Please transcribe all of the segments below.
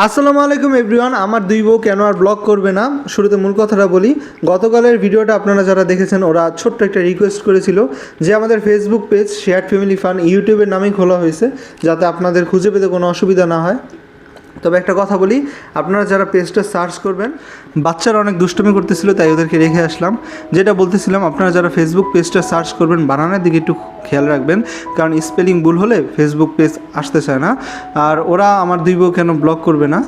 আসসালামু আলাইকুম এভরিওয়ান, আমার দুই বউ কেন আর ব্লগ করবে না? শুরুতে মূল কথাটা বলি, গতকালের ভিডিওটা আপনারা যারা দেখেছেন, ওরা ছোট্ট একটা রিকোয়েস্ট করেছিল যে আমাদের Facebook page share family fun ইউটিউবের নামেই খোলা হয়েছে, যাতে আপনাদের খুঁজে পেতে কোনো অসুবিধা না হয়। তবে একটা কথা বলি, আপনারা যারা পেজটা সার্চ করবেন, বাচ্চারা অনেক দুষ্টুমি করতেছিল, তাই ওদেরকে রেখে আসলাম। যেটা বলতেছিলাম, আপনারা যারা ফেসবুক পেজটা সার্চ করবেন, বানানোর দিকে একটু খেয়াল রাখবেন, কারণ স্পেলিং ভুল হলে ফেসবুক পেজ আসতে চায় না। আর ওরা আমার দুই বউ কেন ব্লক করবে না?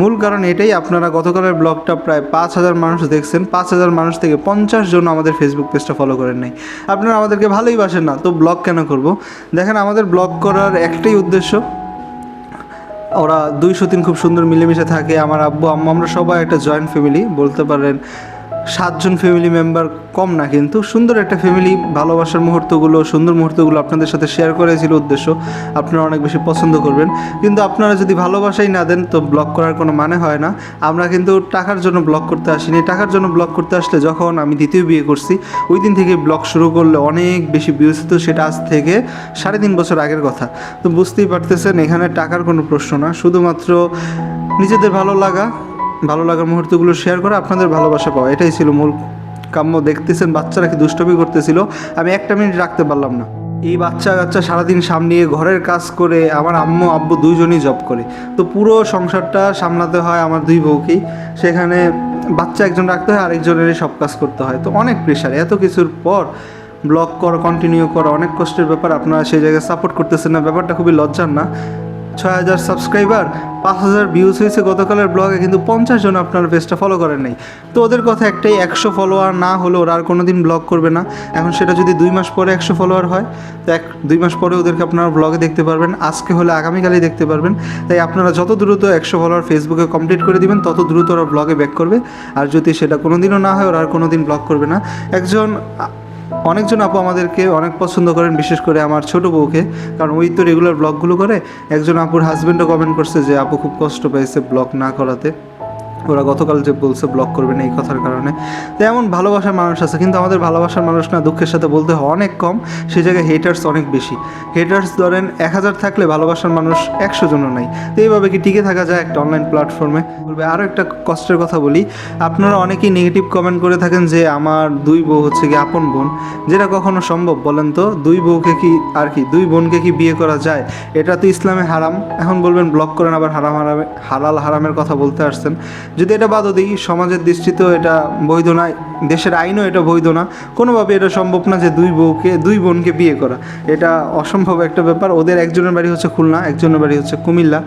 মূল কারণ এটাই, আপনারা গতকালের ব্লগটা প্রায় পাঁচ হাজার মানুষ দেখছেন, পাঁচ হাজার মানুষ থেকে পঞ্চাশ জন আমাদের ফেসবুক পেজটা ফলো করেন নাই। আপনারা আমাদেরকে ভালোই বাসেন না, তো ব্লগ কেন করব? দেখেন, আমাদের ব্লগ করার একটাই উদ্দেশ্য ওরা দুইশো তিন খুব সুন্দর মিলেমিশে থাকে। আমার আব্বু, আম্মা, আমরা সবাই একটা জয়েন্ট ফ্যামিলি বলতে পারেন সাতজন ফ্যামিলি মেম্বার কম না, কিন্তু সুন্দর একটা ফ্যামিলি ভালোবাসার মুহূর্তগুলো, সুন্দর মুহূর্তগুলো আপনাদের সাথে শেয়ার করেছিল উদ্দেশ্য। আপনারা অনেক বেশি পছন্দ করবেন। কিন্তু আপনারা যদি ভালোবাসাই না দেন, তো ব্লগ করার কোনো মানে হয় না। আমরা কিন্তু টাকার জন্য ব্লগ করতে আসিনি। টাকার জন্য ব্লগ করতে আসলে যখন আমি দ্বিতীয় বিয়ে করছি, ওই দিন থেকে ব্লগ শুরু করলে অনেক বেশি ভিউজ হতো, সেটা আজ থেকে সাড়ে তিন বছর আগের কথা। তো বুঝতেই পারতেছেন, এখানে টাকার কোনো প্রশ্ন না। শুধুমাত্র নিজেদের ভালো লাগা ভালো লাগার মুহূর্তগুলো শেয়ার করে আপনাদের ভালোবাসা পাওয়া। এটাই ছিল মূল কাম্য। দেখতেছেন বাচ্চারা কি দুষ্টমি করতেছিল। আমি একটা মিনিট রাখতে পারলাম না। এই বাচ্চা কাচ্চা সারাদিন সামলিয়ে ঘরের কাজ করে, আমার আম্মু, আব্বু দুইজনই জব করে। তো পুরো সংসারটা সামলাতে হয় আমার দুই বউকেই। সেখানে বাচ্চা একজন রাখতে হয়, আরেকজনেরই সব কাজ করতে হয়। তো অনেক প্রেশার এত কিছুর পর ব্লগ করা কন্টিনিউ করা অনেক কষ্টের ব্যাপার। আপনারা সেই জায়গায় সাপোর্ট করতেছেন না। ব্যাপারটা খুবই লজ্জার না। ছয় হাজার সাবস্ক্রাইবার পাঁচ হাজার ভিউজ হয়েছে গতকালের ব্লগে কিন্তু পঞ্চাশ জন আপনার পেজটা ফলো করেন নাই। তো ওদের কথা একটাই, একশো ফলোয়ার না হলে ওরা আর কোনো দিন ব্লগ করবে না। এখন সেটা যদি দুই মাস পরে একশো ফলোয়ার হয়, তো এক, দুই মাস পরে ওদেরকে আপনারা ব্লগে দেখতে পারবেন, আজকে হলে আগামীকালেই দেখতে পারবেন। তাই আপনারা যত দ্রুত একশো ফলোয়ার ফেসবুকে কমপ্লিট করে দিবেন, তত দ্রুত ওরা ব্লগে ব্যাক করবে। আর যদি সেটা কোনো দিনও না হয়, ওরা আর কোনো দিন ব্লগ করবে না। একজন অনেকজন আপু আমাদেরকে অনেক পছন্দ করেন, বিশেষ করে আমার ছোট বউকে। কারণ ওই তো রেগুলার ব্লগগুলো করে। একজন আপুর হাজব্যান্ডও কমেন্ট করছে যে, আপু খুব কষ্ট পেয়েছে ব্লগ না করাতে। ওরা গতকাল যে বলছে ব্লক করবেন এই কথার কারণে। তো এমন ভালোবাসার মানুষ আছে, কিন্তু আমাদের ভালোবাসার মানুষ না দুঃখের সাথে বলতে হয় অনেক কম সেই জায়গায় হেটার্স অনেক বেশি। হেটার্স ধরেন এক হাজার থাকলে ভালোবাসার মানুষ একশো জনও নাই। তো এইভাবে কি টিকে থাকা যায় একটা অনলাইন প্ল্যাটফর্মে বলবে আরও একটা কষ্টের কথা বলি। আপনারা অনেকেই নেগেটিভ কমেন্ট করে থাকেন যে আমার দুই বউ হচ্ছে কি আপন বোন। যেটা কখনো সম্ভব বলেন তো? দুই বউকে কি আর কি, দুই বোনকে কি বিয়ে করা যায়? এটা তো ইসলামে হারাম। এখন বলবেন ব্লক করেন, আবার হারাম হারামে হালাল হারামের কথা বলতে আসছেন। যদি এটা বাদও দিই, সমাজের দৃষ্টিতেও এটা বৈধ না দেশের আইনও এটা বৈধ না। কোনোভাবে এটা সম্ভব না যে দুই বউকে, দুই বোনকে বিয়ে করা। এটা অসম্ভব একটা ব্যাপার। ওদের একজনের বাড়ি হচ্ছে খুলনা, একজনের বাড়ি হচ্ছে কুমিল্লা।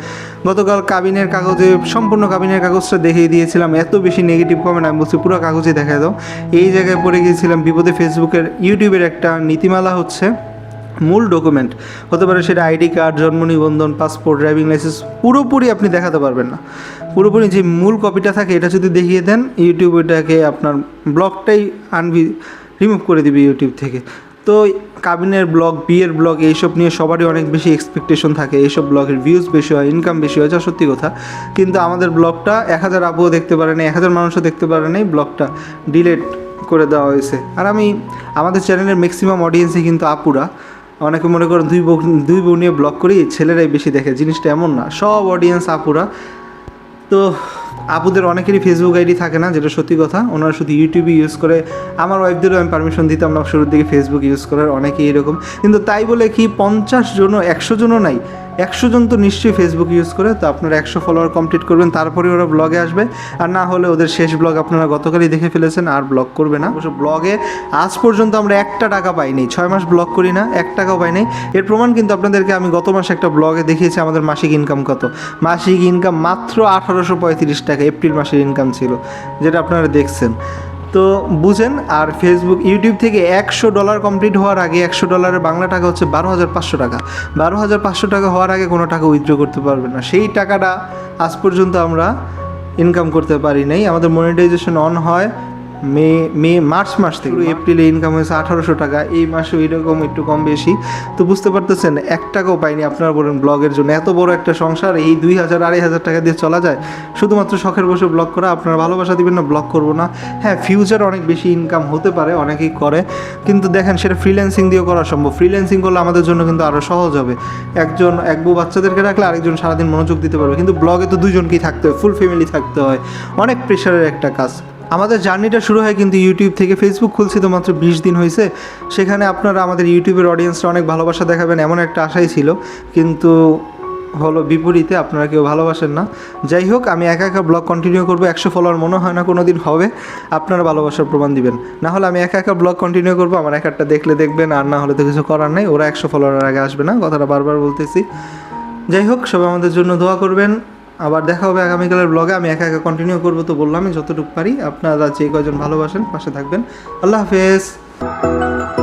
গতকাল কাবিনের কাগজে, সম্পূর্ণ কাবিনের কাগজটা দেখিয়ে দিয়েছিলাম। এত বেশি নেগেটিভ কমেন্ট আমি বলছি পুরো কাগজে দেখা দাও। এই জায়গায় পড়ে গিয়েছিলাম বিপদে। ফেসবুকের ইউটিউবের একটা নীতিমালা হচ্ছে মূল ডকুমেন্ট হতে পারে সেটা আইডি কার্ড জন্ম নিবন্ধন পাসপোর্ট ড্রাইভিং লাইসেন্স পুরোপুরি আপনি দেখাতে পারবেন না। পুরোপুরি যে মূল কপিটা থাকে, এটা যদি দেখিয়ে দেন ইউটিউব এটাকে আপনার ব্লগটাই আনবি রিমুভ করে দিবে ইউটিউব থেকে। তো কাবিনের ব্লগ বিয়ের ব্লগ এইসব নিয়ে সবারই অনেক বেশি এক্সপেকটেশন থাকে। এইসব ব্লগের ভিউজ বেশি হয় ইনকাম বেশি হয়, যা সত্যি কথা। কিন্তু আমাদের ব্লগটা এক হাজার আপুও দেখতে পারে নাই, এক হাজার মানুষও দেখতে পারে নাই ব্লগটা ডিলেট করে দেওয়া হয়েছে। আর আমি, আমাদের চ্যানেলের ম্যাক্সিমাম অডিয়েন্সই কিন্তু আপুরা। অনেকে মনে করেন দুই বউ দুই বউ নিয়ে ব্লগ করি, ছেলেরাই বেশি দেখে। জিনিসটা এমন না, সব অডিয়েন্স আপুরা। তো আপুদের অনেকেরই ফেসবুক আইডি থাকে না, যেটা সত্যি কথা। ওনারা শুধু ইউটিউবে ইউজ করে। আমার ওয়াইফদেরও আমি পারমিশন দিতাম না, শুরুর দিকে ফেসবুক ইউজ করার, অনেকেই এরকম। কিন্তু তাই বলে কি, পঞ্চাশ জনও, একশো জনও নাই। একশো জন তো নিশ্চয়ই ফেসবুক ইউজ করে, তো আপনারা একশো ফলোয়ার কমপ্লিট করবেন, তারপরে ওরা ব্লগে আসবে। আর না হলে ওদের শেষ ব্লগ আপনারা গতকালই দেখে ফেলেছেন, আর ব্লগ করবে না। অবশ্য ব্লগে আজ পর্যন্ত আমরা একটা টাকা পাইনি, ছয় মাস ব্লগ করি না, এক টাকাও পাইনি। এর প্রমাণ কিন্তু আপনাদেরকে আমি গত মাসে একটা ব্লগে দেখিয়েছি, আমাদের মাসিক ইনকাম কত। মাসিক ইনকাম মাত্র আঠারোশো পঁয়ত্রিশ টাকা, এপ্রিল মাসের ইনকাম ছিল, যেটা আপনারা দেখছেন। তো বুঝেন, আর ফেসবুক ইউটিউব থেকে একশো ডলার কমপ্লিট হওয়ার আগে একশো ডলারের বাংলা টাকা হচ্ছে বারো হাজার পাঁচশো টাকা। বারো হাজার পাঁচশো টাকা হওয়ার আগে কোনো টাকা উইথড্র করতে পারবে না। সেই টাকাটা আজ পর্যন্ত আমরা ইনকাম করতে পারি নাই। আমাদের মনিটাইজেশন অন হয়। মে মে মার্চ মাস থেকে পুরো এপ্রিলে ইনকাম হয়েছে আঠারোশো টাকা। এই মাসে এরকম একটু কম বেশি। তো বুঝতে পারতেছেন এক টাকাও পাইনি আপনারা বলেন ব্লগের জন্য। এত বড় একটা সংসার এই দুই হাজার আড়াই হাজার টাকা দিয়ে চলা যায়? শুধুমাত্র শখের বসে ব্লগ করা আপনারা ভালোবাসা দিবেন না ব্লগ করব না। হ্যাঁ ফিউচার অনেক বেশি ইনকাম হতে পারে অনেকেই করে। কিন্তু দেখেন সেটা ফ্রিল্যান্সিং দিয়েও করা সম্ভব। ফ্রিল্যান্সিং করলে আমাদের জন্য কিন্তু আরও সহজ হবে। একজন এক বউ বাচ্চাদেরকে রাখলে আরেকজন সারাদিন মনোযোগ দিতে পারবে। কিন্তু ব্লগে তো দুজনকেই থাকতে হয় ফুল ফ্যামিলি থাকতে হয়। অনেক প্রেশারের একটা কাজ। আমাদের জার্নিটা শুরু হয় কিন্তু ইউটিউব থেকে। ফেসবুক খুলছি তো মাত্র বিশ দিন হয়েছে। সেখানে আপনারা আমাদের ইউটিউবের অডিয়েন্সটা অনেক ভালোবাসা দেখাবেন এমন একটা আশাই ছিল। কিন্তু হলো বিপরীতে আপনারা কেউ ভালোবাসেন না। যাই হোক, আমি একা একা ব্লগ কন্টিনিউ করব। একশো ফলোয়ার মনে হয় না কোনো দিন হবে। আপনারা ভালোবাসার প্রমাণ দিবেন। না হলে আমি একা একা ব্লগ কন্টিনিউ করব। আমার এক একটা দেখলে দেখবেন, আর না হলে তো কিছু করার নেই। ওরা একশো ফলোয়ারের আগে আসবে না। কথাটা বারবার বলতেছি। যাই হোক, সবাই আমাদের জন্য দোয়া করবেন। আবার দেখা হবে আগামীকালের ব্লগে আমি একা একা কন্টিনিউ করব তো বললামই, যতটুকু পারি। আপনারা যে কয়জন ভালোবাসেন, পাশে থাকবেন। আল্লাহ হাফেজ।